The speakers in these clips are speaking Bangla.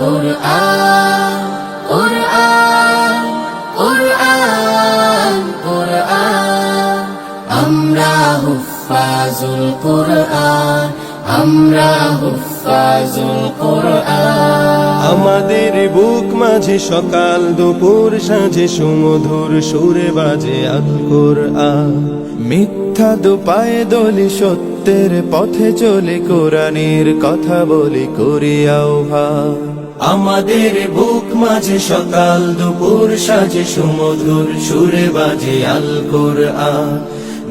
আমরা আমরা আমাদের বুক মাঝে সকাল, দুপুর সাঁঝে সুমধুর সুরে বাজে আকুর আ মিথ্যা দুপায়ে দলি সত্যের পথে চলে, কোরআনের কথা বলি, করি আহ্বা আমাদের বুক মাঝে সকাল, দুপুর সাজে সুমধুর সুরে বাজে আল কোরআন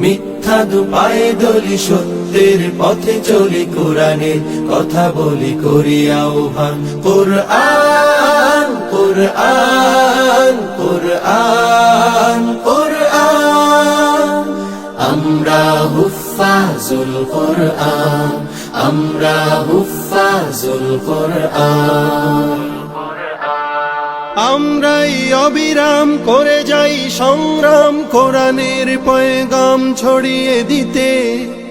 মিথ্যা দুপায়ে দলি সত্যের পথে চলি কোরআনের কথা বলি করি আহ্বান। কোরআন কোরআন কোরআন কোরআন হুফাজুল কোরআন আমরা হুফাজুল কোরআন। আমরাই অবিরাম করে যাই সংগ্রাম কোরআনের পয়গাম ছড়িয়ে দিতে।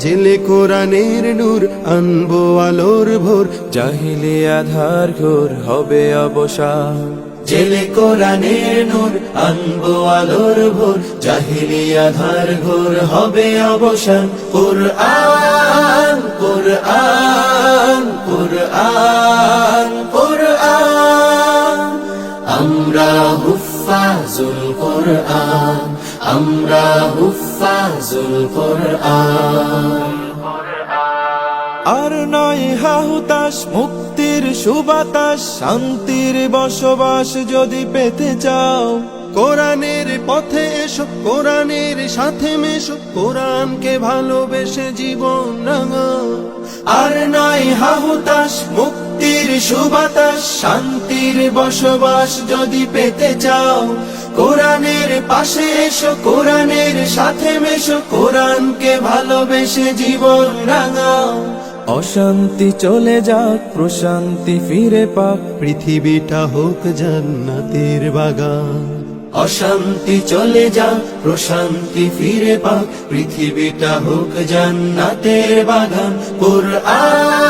জেলে কোরআনের নূর আনব আলোর ভোর। জাহিলে আধার ঘোর হবে অবসান। জেলে কোরআনের নূর আনব আলোর ভোর। জাহিলি আধার ঘোর হবে অবসান। কোরআন কোরআন কোরআন। হুফাজুল কোরআন, আমরা হুফাজুল কোরআন। আর নয় হাহুতাস মুক্তির সুবাতাস শান্তির বসবাস যদি পেতে চাও। কোরআনের পথে এসো, কোরআনের সাথে মেশো, কোরআনকে ভালোবেসে জীবন আর নয় হাহুতাস সুবাতাস শান্তির বসবাস যদি পেতে চাও কোরআনের পাশে এসো কোরআনের সাথে মেশো কোরআনকে ভালোবেসে জীবন রাঙাও। অশান্তি চলে যাক প্রশান্তি ফিরে পাক পৃথিবীটা হোক জান্নাতের বাগান। অশান্তি চলে যাক প্রশান্তি ফিরে পাক পৃথিবীটা হোক জান্নাতের বাগান। কোরআন